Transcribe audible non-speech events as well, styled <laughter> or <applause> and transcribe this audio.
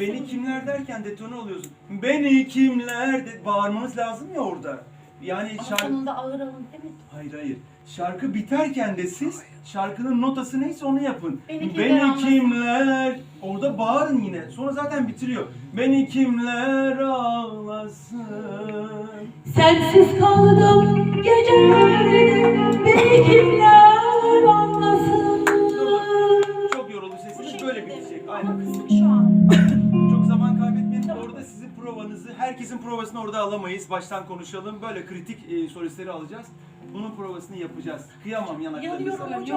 beni kimler derken detone oluyorsun. Beni kimler de lazım ya orada. Yani Ama şarkı... sonunda ağır alın değil? Hayır hayır. Şarkı biterken de siz şarkının notası neyse onu yapın. Beni kimler, beni kimler Orada bağırın yine. Sonra zaten bitiriyor. Beni kimler ağlasın. Sensiz kaldım gecelerde beni kimler anlasın Çok yoruldu sesiniz böyle bitecek. Aynen. kısık şu an. <laughs> Çok zaman kaybetmeyin. Orada sizin provanızı, herkesin provasını orada alamayız. Baştan konuşalım. Böyle kritik e, solistleri alacağız. Bunun provasını yapacağız. Kıyamam yanaklarınıza. Yanıyorum hocam.